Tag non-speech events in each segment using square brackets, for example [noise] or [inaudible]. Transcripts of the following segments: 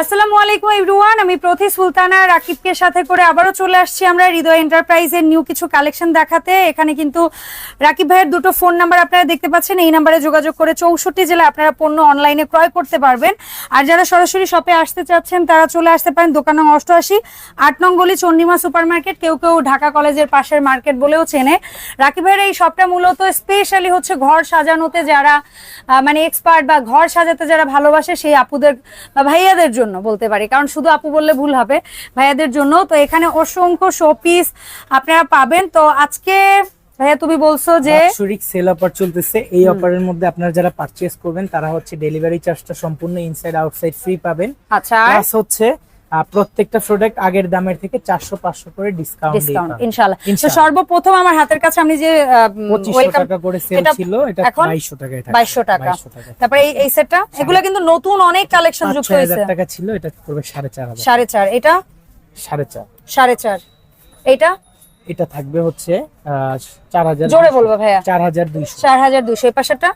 আসসালামু আলাইকুম এভরিওয়ান, আমি প্রতি সুলতানা রাকিবকে সাথে করে আবারও চলে আসছি আমরা হৃদয় এন্টারপ্রাইজের নিউ কিছু কালেকশন দেখাতে। এখানে কিন্তু রাকিব ভাইয়ের দুটো ফোন নাম্বার আপনারা দেখতে পাচ্ছেন, এই নাম্বারে যোগাযোগ করে চৌষট্টি জেলা আপনারা পণ্য অনলাইনে ক্রয় করতে পারবেন। আর যারা সরাসরি শপে আসতে চাচ্ছেন, তারা চলে আসতে পারেন দোকান নং অষ্টআশি, আট নং গলি চন্ডিমা সুপার মার্কেট কেউ কেউ ঢাকা কলেজের পাশের মার্কেট বলেও চেনে। রাকিব ভাইয়ের এই শপটা মূলত স্পেশালি হচ্ছে ঘর সাজানোতে যারা মানে এক্সপার্ট বা ঘর সাজাতে যারা ভালোবাসে, সেই আপুদের বা ভাইয়াদের জন্য। বলতে পারি। কারণ শুধু আপু বললে ভুল হবে ভাইয়াদের জন্য। তো এখানে অসংখ্য শোপিস আপনারা পাবেন। তো আজকে ভাইয়া তুমি বলছো যে বাৎসরিক সেল অফার চলতেছে। এই অফারের মধ্যে আপনারা যারা পারচেজ করবেন তারা হচ্ছে ডেলিভারি চার্জটা সম্পূর্ণ ইনসাইড আউটসাইড ফ্রি পাবেন। আচ্ছা। প্লাস হচ্ছে প্রত্যেকটা প্রোডাক্ট আগের দামের থেকে চারশো পাঁচশো করে ডিসকাউন্ট ডিসকাউন্ট ইনশাআল্লাহ। তো সর্বপ্রথম আমার হাতের কাছে আমি যে পঁচিশশো টাকা করে সেল ছিল এটা এখন বাইশশো টাকায় বাইশশো টাকা। তারপরে এই এই সেটটা এগুলো কিন্তু নতুন অনেক কালেকশন যুক্ত হয়েছে। টাকা ছিল এটা পড়বে সাড়ে চার সাড়ে চার এটা? সাড়ে চার। সাড়ে চার। এটা এটা থাকবে হচ্ছে চার হাজার জোরে বলব ভাইয়া। চার হাজার দুইশো। চার হাজার দুশো এই পাশেরটা?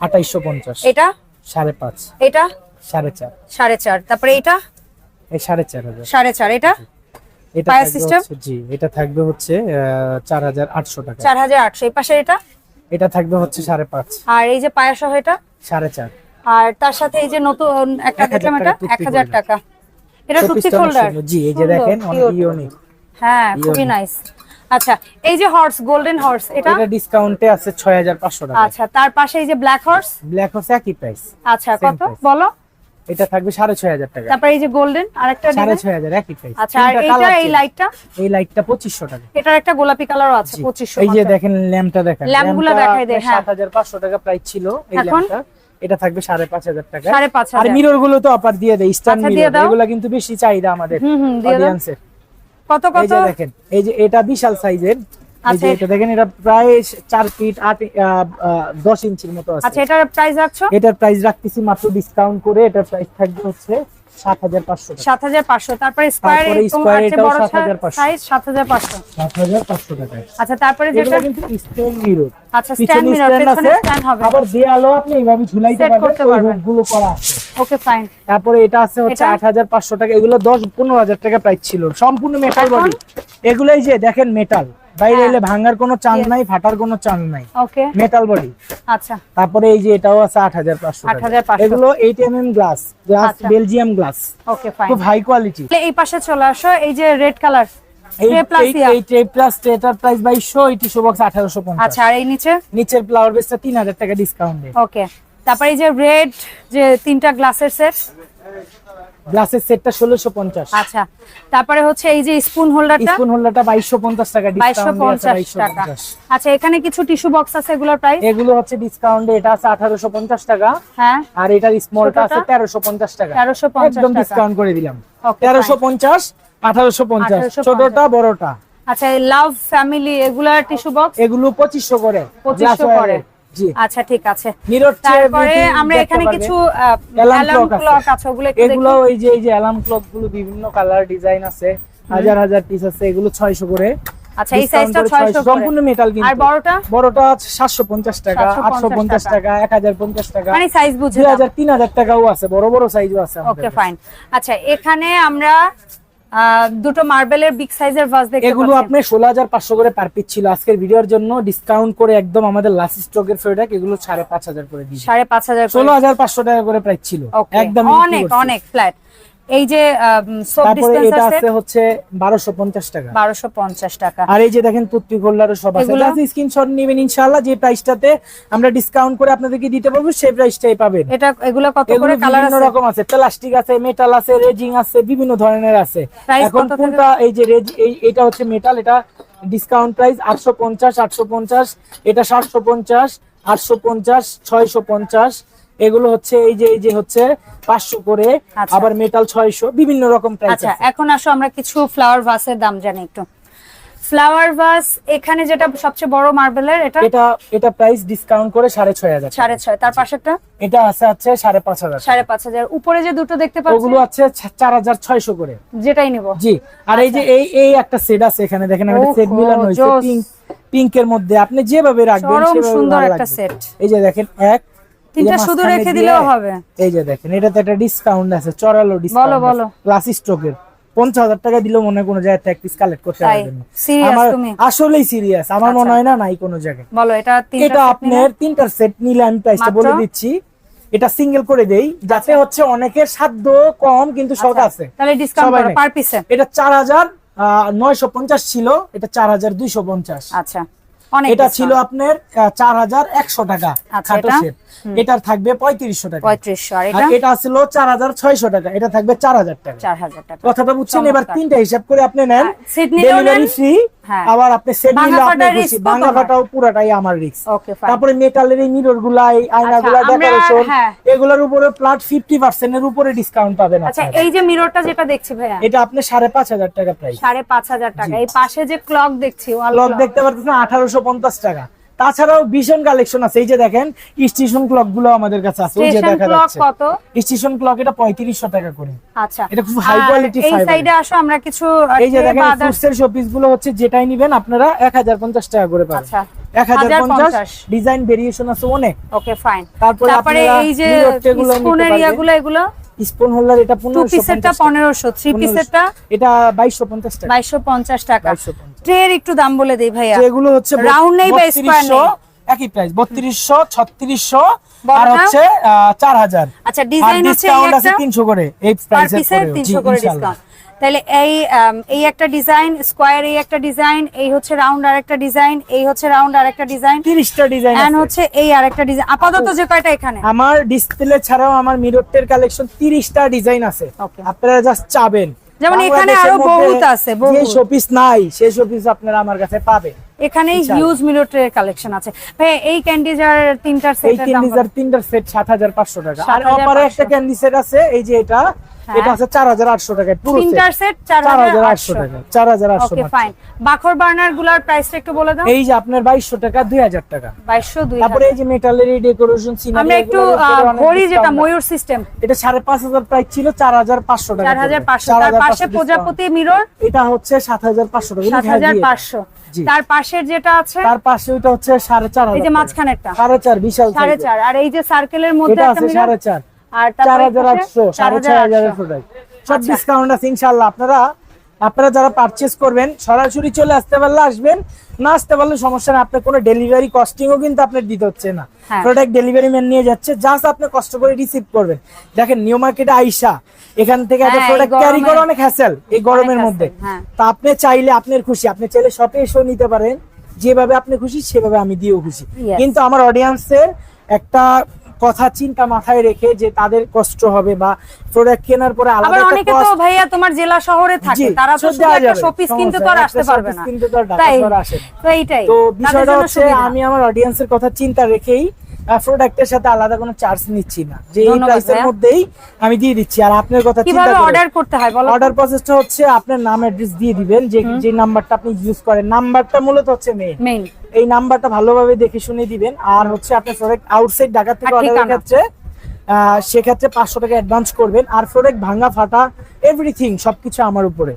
আঠাইশশো পঞ্চাশ। এটা? সাড়ে পাঁচ। এটা? সাড়ে চার। সাড়ে চার। তারপরে এটা এই এটা? এটা Fire থাকবে জি এটা থাকবে হচ্ছে চার হাজার আটশো টাকা। চার হাজার আটশো। এই পাশে এটা? এটা থাকবে হচ্ছে সাড়ে পাঁচ। আর এই যে পায়া সহ এটা? সাড়ে চার। আর তার সাথে এই যে নতুন একটা দেখলাম এটা? টাকা টুথপিক এক হাজার holder। টাকা। এটা টুথপিক Showpiece টা অনেক হোল্ডার সুন্দর। জি এই যে দেখেন অনেক ইউনিক হ্যাঁ খুবই নাইস আচ্ছা এই যে হর্স গোল্ডেন হর্স এটা? এটা ডিসকাউন্টে আছে ছয় হাজার পাঁচশো টাকা। আচ্ছা তার পাশে এই যে ব্ল্যাক হর্স ব্ল্যাক হচ্ছে একই প্রাইস আচ্ছা কত? বলো। এটা থাকবে সাড়ে ছয় হাজার টাকা। তারপরে এই যে গোল্ডেন আরেকটা সাড়ে দিবেন ছয় হাজার একই প্রাইস আচ্ছা আর এইটা এই লাইটটা এই লাইটটা পঁচিশশো টাকা। এটার একটা গোলাপি কালারও আছে জি। পঁচিশশো এই যে দেখেন ল্যাম্পটা দেখেন। ল্যাম্পগুলো দেখাই দে, হ্যাঁ। সাত হাজার পাঁচশো টাকা প্রাইস ছিল এই ল্যাম্পটা। এটা থাকবে সাড়ে পাঁচ হাজার টাকা। সাড়ে পাঁচ আর মিররগুলো তো অফার দিয়ে দেয় স্টার মিরর এগুলো কিন্তু বেশি চাহিদা আমাদের। অডিয়েন্সের কত এই যে দেখেন এই যে এটা বিশাল সাইজের আচ্ছা, এটা দেখেন এটা প্রায় চার ফিট আট আহ, আহ, দশ ইঞ্চির মতো আচ্ছা এটার প্রাইস রাখছো? এটার প্রাইস রাখতেছি মাত্র ডিসকাউন্ট করে এটার প্রাইস থাকবে হচ্ছে সাত হাজার পাঁচশো সাত হাজার পাঁচশো। তারপরে স্কোয়ার তারপরে square 7,500 সাইজ সাত হাজার পাঁচশো। সাত হাজার পাঁচশো টাকায় আচ্ছা তারপরে যেটা কিন্তু স্ট্যান্ড মিরর আচ্ছা স্ট্যান্ড মিরর পেছনে স্ট্যান্ড হবে। আবার দেয়ালও আপনি এইভাবে ঝুলাইতে পারবেন করতে ওই পারবেন। গুলো করা আছে। ওকে ফাইন তারপরে এটা আছে হচ্ছে এটা? আট হাজার পাঁচশো টাকা এগুলো দশ পনেরো হাজার টাকা প্রাইস ছিল। সম্পূর্ণ মেটাল? বডি এগুলোই যে দেখেন মেটাল বাইরে হ্যাঁ। এলে ভাঙার কোনো চান্স নাই ফাটার কোনো চান্স নাই। ওকে মেটাল বডি আচ্ছা। তারপরে এই যে এটাও আছে আট হাজার পাঁচশো 8,500 এগুলো eight M M glass glass. Belgium glass okay fine খুব হাই কোয়ালিটি এই পাশে চলে আসো এই যে রেড কালার আচ্ছা আর এই নিচে? নিচের ফ্লাওয়ার বেসটা তিন হাজার টাকা ডিসকাউন্ট ওকে তারপরে এই যে রেড যে তিনটা গ্লাসের সেট গ্লাসের সেটটা ষোলোশো পঞ্চাশ। আচ্ছা তারপরে হচ্ছে এই যে স্পুন হোল্ডারটা স্পুন হোল্ডারটা বাইশশো পঞ্চাশ টাকা বাইশশো ডিসকাউন্ট পঞ্চাশ বাইশশো টাকা। আচ্ছা এখানে কিছু টিস্যু বক্স আছে এগুলোর প্রাইস এগুলো হচ্ছে ডিসকাউন্টে এটা আছে আঠারোশো পঞ্চাশ টাকা। হ্যাঁ। আর এটার স্মলটা আছে ছোটটা? তেরোশো পঞ্চাশ টাকা। 1350 একদম ডিসকাউন্ট করে দিলাম। Okay, তেরোশো পঞ্চাশ আঠারোশো পঞ্চাশ। 1850 ছোটটা বড়টা। আচ্ছা লাভ ফ্যামিলি এগুলার টিস্যু বক্স এগুলো পঁচিশশো করে। 2500 করে। আচ্ছা ঠিক আছে। তারপরে আমরা এখানে কিছু অ্যালার্ম ক্লক আছে। ওগুলো একটু এগুলো ওই যে এই যে অ্যালার্ম ক্লকগুলো বিভিন্ন কালার ডিজাইন আছে। হাজার হাজার পিস আছে এগুলো ছয়শো করে। আচ্ছা এই সাইজটা 600 করে সম্পূর্ণ মেটাল কিন্তু আর বড়টা? বড়টা সাতশো পঞ্চাশ টাকা 750 আটশো পঞ্চাশ টাকা এক হাজার পঞ্চাশ টাকা। মানে সাইজ বুঝে টাকাও আছে বড় বড় সাইজও আছে ওকে ফাইন আচ্ছা এখানে আমরা দুটো মার্বেলের বিগ সাইজের ভাস দেখতে এগুলো হাজার পাঁচশো করে পার পিস ছিল। আজকের ভিডিওর জন্য ডিসকাউন্ট করে একদম আমাদের লাস্ট স্টকের ফেডাক এগুলো সাড়ে পাঁচ হাজার করে দিয়েছি। সাড়ে পাঁচ হাজার ষোলো হাজার পাঁচশো টাকা করে প্রাইস ছিল। একদম অনেক অনেক ফ্ল্যাট এই যে সোপ তারপরে এটা আছে হচ্ছে বারোশো পঞ্চাশ টাকা। আর এই যে দেখেন টুথপিক হোল্ডারও সব আছে। এগুলো? স্ক্রিনশট নেবেন ইনশাআল্লাহ যে প্রাইসটাতে আমরা ডিসকাউন্ট করে আপনাদেরকে দিতে পারব সেই প্রাইসটাই পাবেন। এটা এগুলো কত করে কালার বিভিন্ন রকম আছে। প্লাস্টিক আছে মেটাল আছে রেজিং আছে বিভিন্ন ধরনের আছে। এখন কোনটা এই যে এটা হচ্ছে মেটাল এটা ডিসকাউন্ট প্রাইস আটশো পঞ্চাশ আটশো পঞ্চাশ এটা সাতশো পঞ্চাশ আটশো পঞ্চাশ ছয়শো পঞ্চাশ এগুলো হচ্ছে এই যে এই যে হচ্ছে পাঁচশো করে আচ্ছা। আবার মেটাল ছয়শো বিভিন্ন রকম প্রাইস আচ্ছা এখন আসো আমরা কিছু ফ্লাওয়ার ভাসের দাম জানি একটু। ফ্লাওয়ার ভাস এখানে যেটা সবচেয়ে বড় মার্বেলের এটা? এটা এটা প্রাইস ডিসকাউন্ট করে সাড়ে ছয় হাজার সাড়ে ছয় তার পাশেরটা? এটা আছে আছে সাড়ে পাঁচ হাজার সাড়ে পাঁচ হাজার। উপরে যে দুটো দেখতে পাচ্ছি? ওগুলো আছে চার হাজার ছয়শো করে। যেটাই নিব। জি। আর এই যে এই এই একটা সেট আছে এখানে দেখেন একটা সেট মিলানো হয়েছে পিঙ্ক পিঙ্কের মধ্যে। আপনি যেভাবে রাখবেন সেভাবে সুন্দর একটা সেট এই যে দেখেন এক তিনটা শুধু রেখে দিলেও হবে। এই যে দেখেন এটাতে একটা ডিসকাউন্ট আছে চড়ালো ডিসকাউন্ট বলো। ক্লাস স্টকের পঞ্চাশ হাজার টাকা দিলেও মনে হয় কোনো জায়গায় এক পিস কালেক্ট করতে পারবেন আমার আসলেই সিরিয়াস আমার আচ্ছা। মনে হয় না নাই কোনো জায়গায়। বলো এটা এটা আপনার তিনটার সেট নিলে আমি প্রাইসটা বলে দিচ্ছি। এটা সিঙ্গেল করে দেই যাতে হচ্ছে অনেকের সাধ্য কম কিন্তু শখ আচ্ছা, আছে। তাহলে ডিসকাউন্ট। পার পিসে এটা চার হাজার নয়শো পঞ্চাশ ছিল এটা চার হাজার দুইশো পঞ্চাশ। আচ্ছা। অনেক এটা ছিল আপনার চার হাজার একশো টাকা আচ্ছা, খাটো এটা? সেট এটার থাকবে পঁয়ত্রিশশো টাকা। পঁয়ত্রিশশো আর এটা? ছিল চার হাজার ছয়শো টাকা। এটা থাকবে চার হাজার টাকা। চার হাজার টাকা। কথাটা বুঝছেন? এবার তিনটা হিসাব করে আপনি নেন। Delivery free. আবার আপনি সেট নিলে ভাঙা ফাটাও পুরাটাই আমার রিস্ক ওকে তারপরে মেটালের এই মিররগুলা এই আয়নাগুলা আচ্ছা, ডেকোরেশন হ্যাঁ। এগুলোর উপরে প্লাট ফিফটি পার্সেন্ট এর উপরে ডিসকাউন্ট পাবেন আচ্ছা এই যে মিররটা যেটা দেখছি ভাইয়া এটা আপনি সাড়ে পাঁচ হাজার টাকা প্রাইস সাড়ে পাঁচ হাজার টাকা। এই পাশে যে ক্লক দেখছি ওয়াল ক্লক দেখতে পারতেছেন আঠারোশো পঞ্চাশ টাকা। তাছাড়াও ভীষণ কালেকশন আছে। এই যে দেখেন স্টেশন ক্লকগুলো আমাদের কাছে আছে। ওই যে দেখা যাচ্ছে। কত? স্টেশন ক্লক এটা পঁয়ত্রিশশো টাকা করে। আচ্ছা। এটা খুব high আর quality এই সাইডে আসো আমরা কিছু এই যে দেখেন ফ্রুটসের শোপিসগুলো হচ্ছে যেটাই নিবেন আপনারা এক হাজার পঞ্চাশ টাকা করে পাবেন। আচ্ছা। এক হাজার পঞ্চাশ 1050 ডিজাইন ভেরিয়েশন আছে অনেক। ওকে ফাইন তারপরে আপনারা এই যে স্পুনের। ইয়াগুলো এগুলো? স্পুন হোল্ডার এটা টু পনেরোশো পিসেরটা পনেরোশো থ্রি পিসেরটা এটা বাইশশো পঞ্চাশ টাকা। বাইশশো পঞ্চাশ টাকা। বাইশশো পঞ্চাশ। ট্রের একটু দাম বলে দেই ভাইয়া। যেগুলো হচ্ছে Round নেই বা square নেই? একই প্রাইস বত্রিশশো ছত্রিশশো আর হচ্ছে চার হাজার। আচ্ছা ডিজাইন হচ্ছে একটা? তিনশো করে এই পার প্রাইসের পিসে পরেও। করে ডিসকাউন্ট তাহলে এই এই একটা ডিজাইন স্কোয়ার এই একটা ডিজাইন এই হচ্ছে রাউন্ড আর একটা ডিজাইন এই হচ্ছে রাউন্ড আর একটা ডিজাইন তিরিশটা ডিজাইন এন্ড হচ্ছে এই আর একটা ডিজাইন আপাতত যে কয়টা এখানে? আমার ডিসপ্লে ছাড়াও আমার মিররটের কালেকশন তিরিশটা ডিজাইন আছে. আপনারা জাস্ট চাবেন। যেমন এখানে আরও বহুত আছে, যে শোপিস নাই সেই শোপিস আপনারা আমার কাছে পাবেন। এখানে হিউজ মিরোটের কালেকশন আছে। ভাই এই ক্যান্ডি জার তিনটার এই ক্যান্ডিজার তিনটার সেট সাত হাজার পাঁচশো টাকা। আর অপারে একটা ক্যান্ডি সেট আছে এই যে এটা হ্যাঁ। এটা আছে চার হাজার আটশো টাকায় পুরো তিনটার সেট চার চার হাজার হাজার আটশো টাকা। চার হাজার আটশো ওকে ফাইন বাখর বার্নারগুলার প্রাইসটা একটু বলে দাও। এই যে আপনার বাইশশো টাকা দুই হাজার টাকা। বাইশশো দুই তারপরে এই যে মেটালের ডেকোরেশন আমরা একটু ঘড়ি যেটা ময়ূর সিস্টেম এটা সাড়ে পাঁচ হাজার প্রাইস ছিল চার হাজার পাঁচশো টাকা। চার হাজার করে। পাঁচশো। 4,500 তার পাশে প্রজাপতি মিরর এটা হচ্ছে সাত হাজার পাঁচশো টাকা। সাত হাজার পাঁচশো। জি। তার পাশের যেটা আছে? তার পাশে ওইটা হচ্ছে সাড়ে চার এই যে মাঝখানে মাঝখানেরটা। সাড়ে চার বিশাল সাড়ে চার। আর এই যে সার্কেলের মধ্যে আছে সাড়ে চার। আর চার হাজার আটশো সাড়ে ছয় হাজার টাকা সব আচ্ছা। ডিসকাউন্ট আছে ইনশাল্লাহ আপনারা আপনারা যারা পারচেস করবেন সরাসরি চলে আসতে পারলে আসবেন। না আসতে পারলে সমস্যা না আপনার কোনো ডেলিভারি কস্টিংও কিন্তু আপনার দিতে হচ্ছে না। প্রোডাক্ট ডেলিভারি ম্যান নিয়ে যাচ্ছে জাস্ট আপনি কষ্ট করে রিসিভ করবেন। দেখেন নিউ মার্কেটে আইসা এখান থেকে একটা প্রোডাক্ট ক্যারি করা অনেক হ্যাসেল এই গরমের মধ্যে। হ্যাঁ। তা আপনি চাইলে আপনার খুশি আপনি চাইলে শপে এসেও নিতে পারেন। যেভাবে আপনি খুশি সেভাবে আমি দিয়েও খুশি। কিন্তু আমার অডিয়েন্সের একটা কথা চিন্তা মাথায় রেখে যে তাদের কষ্ট হবে বা প্রোডাক্ট কেনার পরে আলাদা একটা অনেকে তো ভাইয়া তোমার জেলা শহরে থাকে তারা তো শুধু একটা শোপিস কিনতে তো আর আসতে পারবে না। কিন্তু তো আর ঢাকা শহর আসে তো এইটাই তো বিষয়টা হচ্ছে আমি আমার অডিয়েন্সের কথা চিন্তা রেখেই প্রোডাক্টের সাথে আলাদা কোনো চার্জ নিচ্ছি না। যে এই প্রাইসের মধ্যেই আমি দিয়ে দিচ্ছি। আর আপনার কথা চিন্তা কীভাবে করে অর্ডার করতে হয় বলো অর্ডার প্রসেসটা হচ্ছে আপনার নাম অ্যাড্রেস দিয়ে দিবেন যে যে নাম্বারটা আপনি ইউজ করেন। নাম্বারটা মূলত হচ্ছে মেইন এই নাম্বারটা ভালোভাবে দেখে শুনে দিবেন। আর হচ্ছে আপনি প্রোডাক্ট আউটসাইড ঢাকা থেকে অর্ডারের ক্ষেত্রে সেক্ষেত্রে পাঁচশো টাকা অ্যাডভান্স করবেন। আর প্রোডাক্ট ভাঙা ফাটা এভরিথিং সবকিছু আমার উপরে।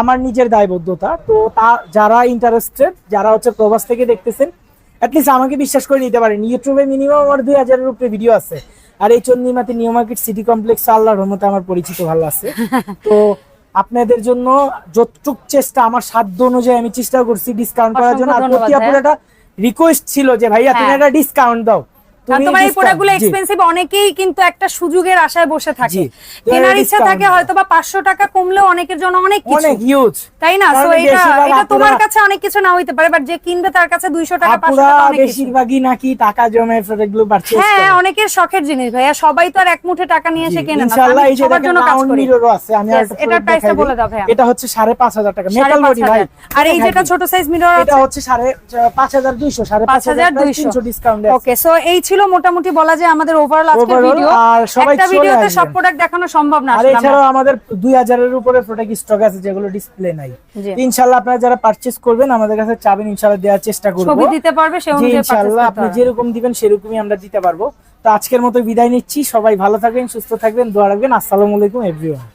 আমার নিজের দায়বদ্ধতা। তো তা যারা ইন্টারেস্টেড যারা হচ্ছে প্রবাস থেকে দেখতেছেন অ্যাটলিস্ট আমাকে বিশ্বাস করে নিতে পারেন। ইউটিউবে মিনিমাম আমার দুই হাজারের উপরে ভিডিও আছে। আর এই চন্দ্রিমাতে নিউ মার্কেট সিটি কমপ্লেক্স আল্লাহ রহমতে আমার পরিচিত ভালো আছে। [laughs] তো আপনাদের জন্য যতটুক চেষ্টা আমার সাধ্য অনুযায়ী আমি চেষ্টা করছি ডিসকাউন্ট করার জন্য। আর প্রতি আপনার একটা রিকোয়েস্ট ছিল যে ভাইয়া তুমি হ্যাঁ। একটা ডিসকাউন্ট দাও। তোমার এই প্রোডাক্টগুলো এক্সপেন্সিভ অনেকেই কিন্তু একটা সুযোগের আশায় বসে থাকে। কেনার ইচ্ছা থাকে হয়তো বা পাঁচশো টাকা কমলেও অনেকের জন্য অনেক কিছু। অনেক হিউজ তাই না? তো এটা এটা তোমার কাছে অনেক কিছু না হইতে পারে বাট যে কিনবে তার কাছে দুইশো টাকা পাঁচশো আপুরা টাকা অনেক বেশিরভাগই নাকি টাকা জমে প্রোডাক্টগুলো পারচেজ হ্যাঁ অনেকের শখের জিনিস ভাইয়া। সবাই তো আর এক মুঠে টাকা নিয়ে এসে কেনে না। ইনশাআল্লাহ এই যে সবার জন্য কাজ করি। আছে আমি Yes, আরেকটা এটার product price টা দেখাই বলে দাও ভাইয়া। এটা হচ্ছে সাড়ে পাঁচ হাজার টাকা। মেটাল বডি ভাই। আর এই যেটা ছোট সাইজ মিরর এটা হচ্ছে সাড়ে পাঁচ হাজার দুইশো সাড়ে পাঁচ হাজার দুইশো। ডিসকাউন্ট ওকে সো এই ছিল মোটামুটি বলা যায় আমাদের ওভারঅল আজকের ভিডিও আর সবাই একটা ভিডিওতে সব প্রোডাক্ট দেখানো সম্ভব না আর এছাড়াও আমাদের দুই হাজারের উপরে প্রোডাক্ট স্টক আছে যেগুলো ডিসপ্লে নাই। ইনশাল্লাহ আপনারা যারা পারচেস করবেন আমাদের কাছে চাবেন ইনশাল্লাহ দেওয়ার চেষ্টা করব। ছবি দিতে পারবে সে অনুযায়ী করতে আপনি যেরকম দিবেন সেরকমই আমরা দিতে পারব। তো আজকের মতো বিদায় নিচ্ছি। সবাই ভালো থাকবেন সুস্থ থাকবেন দোয়া রাখবেন। আসসালামু আলাইকুম এভরিওয়ান